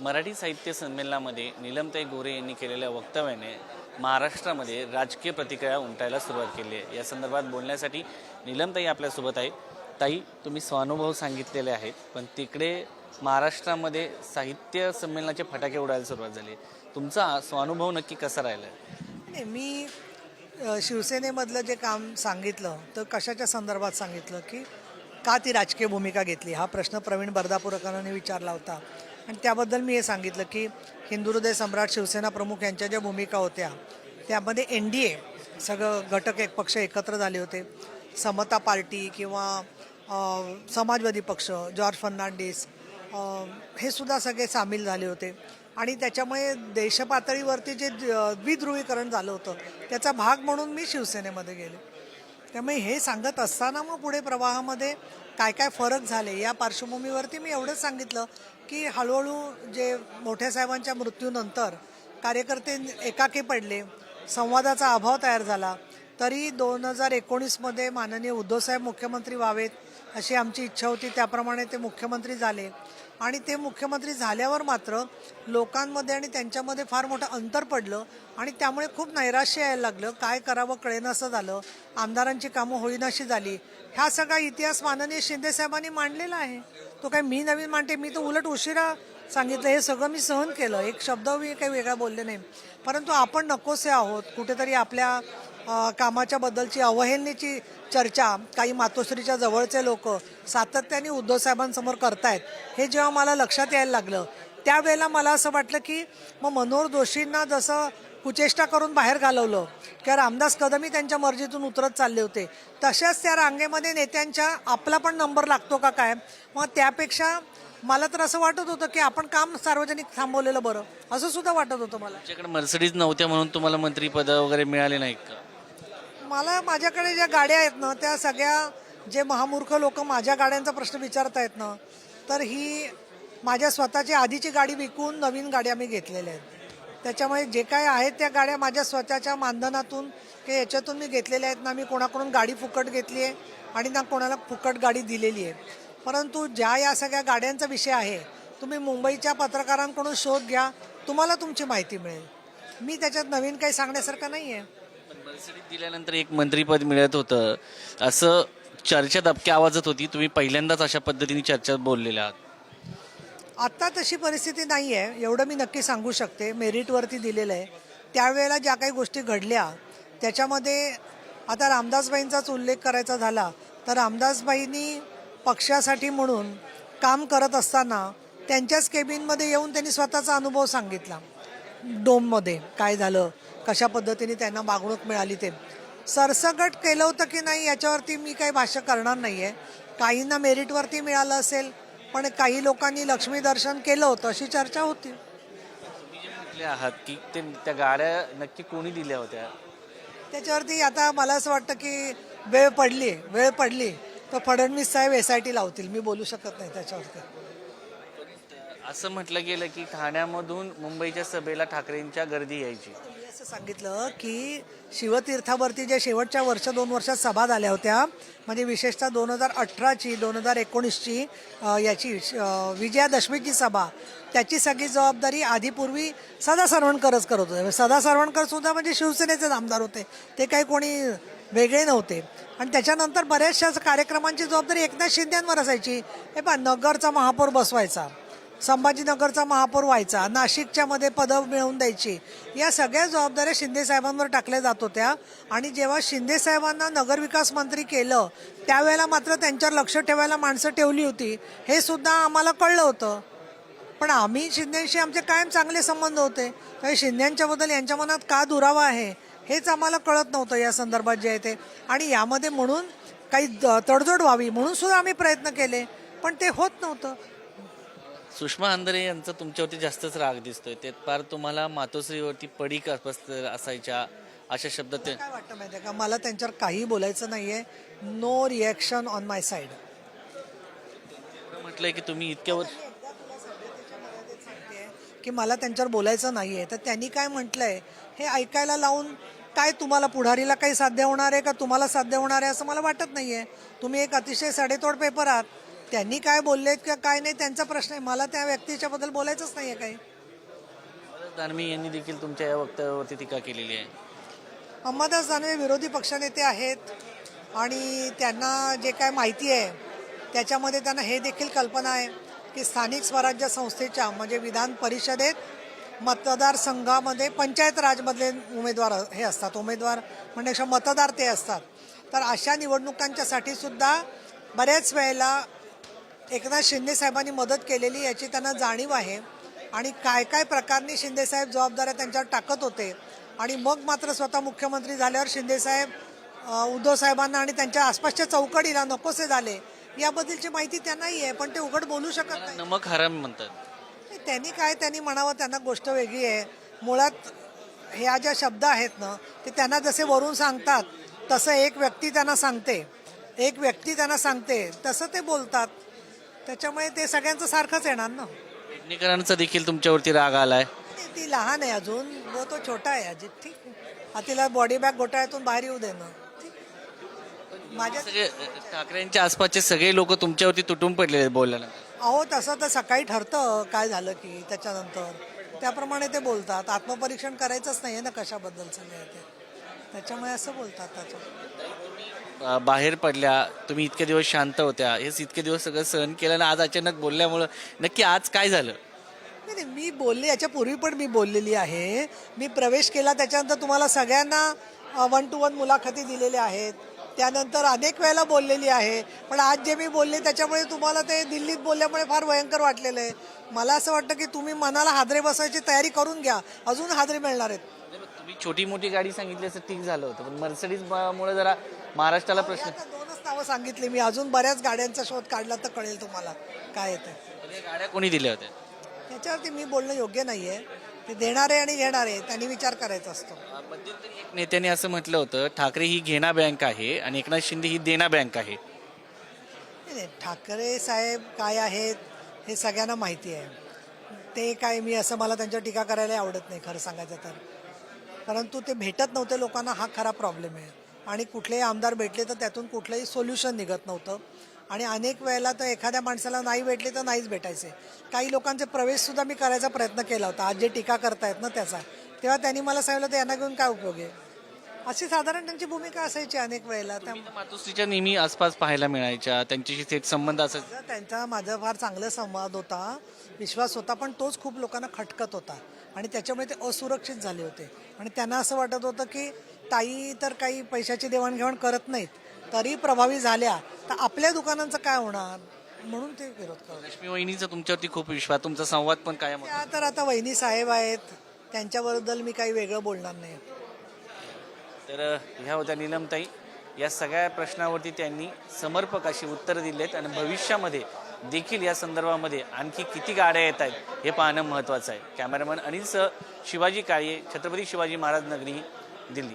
मराठी साहित्य संमेलनामध्ये नीलमताई गोरे यांनी केलेल्या वक्तव्याने महाराष्ट्रामध्ये राजकीय प्रतिक्रिया उमटायला सुरुवात केली आहे. या संदर्भात बोलण्यासाठी नीलमताई आपल्यासोबत आहे ताई तुम्ही स्वानुभव सांगितलेले आहेत पण तिकडे महाराष्ट्रामध्ये साहित्य संमेलनाचे फटाके उडायला सुरुवात झाली आहे. तुमचा स्वानुभव नक्की कसा राहिला आहे नाही मी शिवसेनेमधलं जे काम सांगितलं तर कशाच्या संदर्भात सांगितलं की का ती राजकीय भूमिका घेतली? हा प्रश्न प्रवीण बर्दापूरकरांनी विचारला होता. आणि त्याबद्दल मी हे सांगितलं की हिंदू हृदय सम्राट शिवसेना प्रमुख यांच्या ज्या भूमिका होत्या त्यामध्ये एन डी ए सगळं घटक एक पक्ष एकत्र झाले होते. समता पार्टी किंवा समाजवादी पक्ष जॉर्ज फर्नांडिस हे सुद्धा सगळे सामील झाले होते. आणि त्याच्यामुळे देशपातळीवरती जे द्विध्रुवीकरण झालं होतं त्याचा भाग म्हणून मी शिवसेनेमध्ये गेले. त्यामुळे हे सांगत असताना मग पुढे प्रवाहामध्ये काय काय फरक झाले या पार्श्वभूमीवरती मी एवढंच सांगितलं. की हळूहळू जे मोठ्या साहेबांच्या मृत्यूनंतर कार्यकर्ते एकाकी पडले संवादाचा अभाव तयार झाला तरी दोन हजार एकोणीसमध्ये माननीय उद्धवसाहेब मुख्यमंत्री व्हावेत अशी आमची इच्छा होती. त्याप्रमाणे ते मुख्यमंत्री झाले. आणि ते मुख्यमंत्री झाल्यावर मात्र लोकांमध्ये आणि त्यांच्यामध्ये फार मोठं अंतर पडलं आणि त्यामुळे खूप नैराश्य यायला लागलं. काय करावं कळेनासं झालं. आमदारांची कामं होईनाशी झाली. हा सगळा इतिहास माननीय शिंदेसाहेबांनी मांडलेला आहे. तो काय मी नवीन मांडते मी तर उलट उशिरा सांगितलं. हे सगळं मी सहन केलं. एक शब्द मी काही वेगळा बोलले नाही. परंतु आपण नकोसे आहोत. कुठेतरी आपल्या कामाच्या बद्दलची अवहेलनेची चर्चा काही मातोश्रीच्या जवळचे लोक सातत्याने उद्धव साहेबांसमोर करतायत हे जेव्हा मला लक्षात यायला लागलं त्यावेळेला मला असं वाटलं की मग मनोहर दोषींना जसं कुचेष्टा करून बाहेर घालवलं. किंवा रामदास कदमी त्यांच्या मर्जीतून उतरत चालले होते. तशाच त्या रांगेमध्ये नेत्यांच्या आपला पण नंबर लागतो का काय? मग त्यापेक्षा मला तर असं वाटत होतं की आपण काम सार्वजनिक थांबवलेलं बरं. असं सुद्धा वाटत होतं मला. तुमच्याकडे मर्सिडीज नव्हत्या म्हणून तुम्हाला मंत्रीपद वगैरे मिळाले नाहीत का? मला माझ्याकडे ज्या गाड्या आहेत ना त्या सगळ्या जे महामूर्ख लोक माझ्या गाड्यांचा प्रश्न विचारतायत ना तर ही माझ्या स्वतःची आधीची गाडी विकून नवीन गाड्या मी घेतलेल्या आहेत. त्याच्यामुळे जे काय आहेत त्या गाड्या माझ्या स्वतःच्या मानधनातून की याच्यातून मी घेतलेल्या आहेत ना मी कोणाकडून गाडी फुकट घेतली आहे आणि ना कोणाला फुकट गाडी दिलेली आहे. परंतु ज्या या सगळ्या गाड्यांचा विषय आहे तुम्ही मुंबईच्या पत्रकारांकडून शोध घ्या तुम्हाला तुमची माहिती मिळेल. मी त्याच्यात नवीन काही सांगण्यासारखं नाही आहे दिल्यानंतर एक मंत्रीपद मिळत होतं. असं चर्चा दबक्या आवाजात होती. तुम्ही पहिल्यांदाच अशा पद्धतीने चर्चेत बोललेल्या आहात. आत्ता तशी परिस्थिती नाही आहे एवढं मी नक्की सांगू शकते. मेरिटवरती दिलेलं आहे. त्यावेळेला ज्या काही गोष्टी घडल्या त्याच्यामध्ये आता रामदासबाईंचाच उल्लेख करायचा झाला तर रामदासबाईंनी पक्षासाठी म्हणून काम करत असताना त्यांच्याच केबिनमध्ये येऊन त्यांनी स्वतःचा अनुभव सांगितला. डोममध्ये काय झालं कशा पद्धतीने त्यांना वागणूक मिळाली ते. सरसकट केलं होतं की नाही याच्यावरती मी काही भाष्य करणार नाही आहे काहींना मेरिटवरती मिळालं असेल पण काही लोकांनी लक्ष्मी दर्शन केलं होतं अशी चर्चा होती. म्हटले आहात की ते त्या गाड्या नक्की कोणी दिल्या होत्या? त्याच्यावरती आता मला असं वाटतं की वेळ पडली वेळ पडली तर फडणवीस साहेब एस आय टी लावतील. मी बोलू शकत नाही त्याच्यावरती. असं म्हटलं गेलं की ठाण्यामधून मुंबईच्या सभेला ठाकरेंच्या गर्दी यायची. असं सांगितलं की शिवतीर्थावरती जे शेवटच्या वर्ष दोन वर्षात सभा झाल्या होत्या म्हणजे विशेषतः दोन हजार अठराची दोन हजार एकोणीसची याची विजयादशमीची सभा त्याची सगळी जबाबदारी आधीपूर्वी सदा सरवणकरच करत होते. म्हणजे सदा सरवणकर सुद्धा म्हणजे शिवसेनेचे आमदार होते. ते काही कोणी वेगळे नव्हते. आणि त्याच्यानंतर बऱ्याचशा कार्यक्रमांची जबाबदारी एकनाथ शिंद्यांवर असायची. हे पहा नगरचा महापौर बसवायचा. संभाजीनगरचा महापौर व्हायचा. नाशिकच्या मध्ये पदं मिळवून द्यायची. या सगळ्या जबाबदाऱ्या शिंदे साहेबांवर टाकल्या जात होत्या. आणि जेव्हा शिंदे साहेबांना नगरविकास मंत्री केलं त्यावेळेला मात्र त्यांच्यावर लक्ष ठेवायला माणसं ठेवली होती. हे सुद्धा आम्हाला कळलं होतं. पण आम्ही शिंदेशी आमचे कायम चांगले संबंध होते. त्यामुळे शिंद्यांच्याबद्दल यांच्या मनात का दुरावा आहे हेच आम्हाला कळत नव्हतं या संदर्भात जे आहे ते. आणि यामध्ये म्हणून काही द- तडजोड व्हावी म्हणून सुद्धा आम्ही प्रयत्न केले. पण ते होत नव्हतं. सुषमा अंधरे यांचा तुमच्यावरती जास्तच राग दिसतोय. ते फार तुम्हाला मातोश्रीवरती पडीक असत असायच्या अशा शब्द ते काय वाटतं माहिती आहे का? मला त्यांच्यावर काही बोलायचं नाहीये. No reaction on my side म्हटलंय की तुम्ही इतक्या वर्ष की मला त्यांच्यावर बोलायचं नाहीये. तर त्यांनी काय म्हटलंय? हे ऐकायला लावून काय तुम्हाला पुढारीला काही साध्य होणार आहे का? तुम्हाला साध्य होणार आहे असं मला वाटत नाहीये. तुम्ही एक अतिशय सडेतोड पेपर आहात. त्यांनी काय बोललेत किंवा काय नाही त्यांचा प्रश्न आहे. मला त्या व्यक्तीच्याबद्दल बोलायचंच नाही आहे काही दानवे यांनी देखील तुमच्या या वक्तव्यावरती टीका केलेली आहे. अंबादास दानवे विरोधी पक्षनेते आहेत आणि त्यांना जे काय माहिती आहे त्याच्यामध्ये त्यांना हे देखील कल्पना आहे की स्थानिक स्वराज्य संस्थेच्या म्हणजे विधान परिषदेत मतदारसंघामध्ये पंचायत राजमधले उमेदवार हे असतात. उमेदवार म्हणण्यापेक्षा मतदार ते असतात. तर अशा निवडणुकांच्यासाठी सुद्धा बऱ्याच वेळेला एकनाथ शिंदे साहेबांनी मदत केलेली याची त्यांना जाणीव आहे. आणि काय काय प्रकारनी शिंदेसाहेब जबाबदाऱ्या त्यांच्यावर टाकत होते. आणि मग मात्र स्वतः मुख्यमंत्री झाल्यावर शिंदेसाहेब अ, उद्धव साहेबांना आणि त्यांच्या आसपासच्या चौकडीला नकोसे झाले. याबद्दलची माहिती त्यांनाही आहे पण ते उघड बोलू शकत नाही. नमक हराम म्हणतात. नाही, त्यांनी काय त्यांनी म्हणावं त्यांना गोष्ट वेगळी आहे. मुळात ह्या ज्या शब्द आहेत ना ते त्यांना जसे वरून सांगतात तसं एक व्यक्ती त्यांना सांगते. एक व्यक्ती त्यांना सांगते तसं ते बोलतात. त्याच्यामुळे ते सगळ्यांचं सारखंच येणार ना. पेडणेकरांचा देखील तुमच्यावरती राग आलाय? ती- ती लहान आहे अजून. व तो छोटा आहे अजित ठीक आहे. हा तिला बॉडी बॅग घोटाळ्यातून बाहेर येऊ दे ना ठीक. माझ्या सगळे अ, ठाकरेंच्या आसपासचे सगळे लोक तुमच्यावरती तुटून पडलेले आहेत बोलल्यानंतर अहो तसं तर सकाळी ठरतं काय झालं की त्याच्यानंतर. त्याप्रमाणे ते बोलतात. आत्मपरीक्षण करायचंच नाही आहे ना कशाबद्दलचं नाही ते. त्याच्यामुळे असं बोलतात अ, बाहेर पडल्या तुम्ही इतके दिवस शांत होत्या हेच इतके दिवस सगळं सहन केलं आणि आज अचानक बोलल्यामुळं नक्की आज काय झालं? नाही नाही, मी बोलले याच्या पूर्वी पण मी बोललेली आहे. मी प्रवेश केला त्याच्यानंतर तुम्हाला सगळ्यांना वन टू वन मुलाखती दिलेल्या आहेत. त्यानंतर अनेक वेळेला बोललेली आहे. पण आज जे मी बोलले त्याच्यामुळे तुम्हाला ते दिल्लीत बोलल्यामुळे फार भयंकर वाटलेलं आहे. मला असं वाटतं की तुम्ही मनाला हादरे बसायची तयारी करून घ्या. अजून हादरे मिळणार आहेत. तुम्ही छोटी मोठी गाडी सांगितली असं ठीक झालं होतं. पण मर्सडीज मुळे जरा महाराष्ट्राला प्रश्न आता दोनच नावं सांगितली मी. अजून बऱ्याच गाड्यांचा शोध काढला तर कळेल तुम्हाला काय येतं पण या गाड्या कोणी दिल्या होत्या? त्याच्यावरती मी बोलणं योग्य नाही आहे ते देणारे आणि घेणारे त्यांनी विचार करायचा असतो. अ, मध्यंतरी एक नेत्याने असं म्हटलं होतं ठाकरे ही घेणा बँक आहे आणि एकनाथ शिंदे ही देना बँक आहे. नाही, नाही, ठाकरे साहेब काय आहेत हे सगळ्यांना माहिती आहे. ते काय मी असं मला त्यांच्यावर टीका करायला आवडत नाही खरं सांगायचं तर. परंतु ते भेटत नव्हते लोकांना हा खरा प्रॉब्लेम आहे. आणि कुठलेही आमदार भेटले तर त्यातून कुठलंही सोल्युशन निघत नव्हतं. आणि अनेक वेळेला तर एखाद्या माणसाला नाही भेटले तर नाहीच भेटायचे. काही लोकांचे प्रवेशसुद्धा मी करायचा प्रयत्न केला होता. आज जे टीका करतायत ना त्याचा. तेव्हा त्यांनी मला सांगितलं तर यांना घेऊन काय उपयोग आहे? अशी साधारण त्यांची भूमिका असायची अनेक वेळेला. त्या मातोश्रीच्या नेहमी आसपास पाहायला मिळायच्या. त्यांच्याशी थेट संबंध असायचा. त्यांचा माझा फार चांगला संवाद होता विश्वास होता पण तोच खूप लोकांना खटकत होता. आणि त्याच्यामुळे ते असुरक्षित झाले होते. आणि त्यांना असं वाटत होतं की ताई तर काही पैशाची देवाणघेवाण करत नाहीत तरी प्रभावी झाल्या. तर आपल्या दुकानांचं काय होणार? म्हणून ते विरोध करत लक्ष्मी वहिनीचा तुमच्यावरती खूप विश्वास तुमचा संवाद पण कायम होता. त्या तर आता वहिनी साहेब आहेत. त्यांच्याबद्दल मी काही वेगळं बोलणार नाही. तर ह्या होत्या निलमताई या सगळ्या प्रश्नावरती त्यांनी समर्पक अशी उत्तरं दिली आहेत आणि भविष्यामध्ये देखील या संदर्भामध्ये आणखी किती गाड्या येत आहेत हे पाहणं महत्त्वाचं आहे. कॅमेरामन अनिलसह शिवाजी काळे छत्रपती शिवाजी महाराज नगरी दिल्ली.